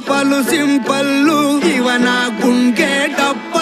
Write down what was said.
పలు సింపల్లు ఇవ నా గుంకేటప్పు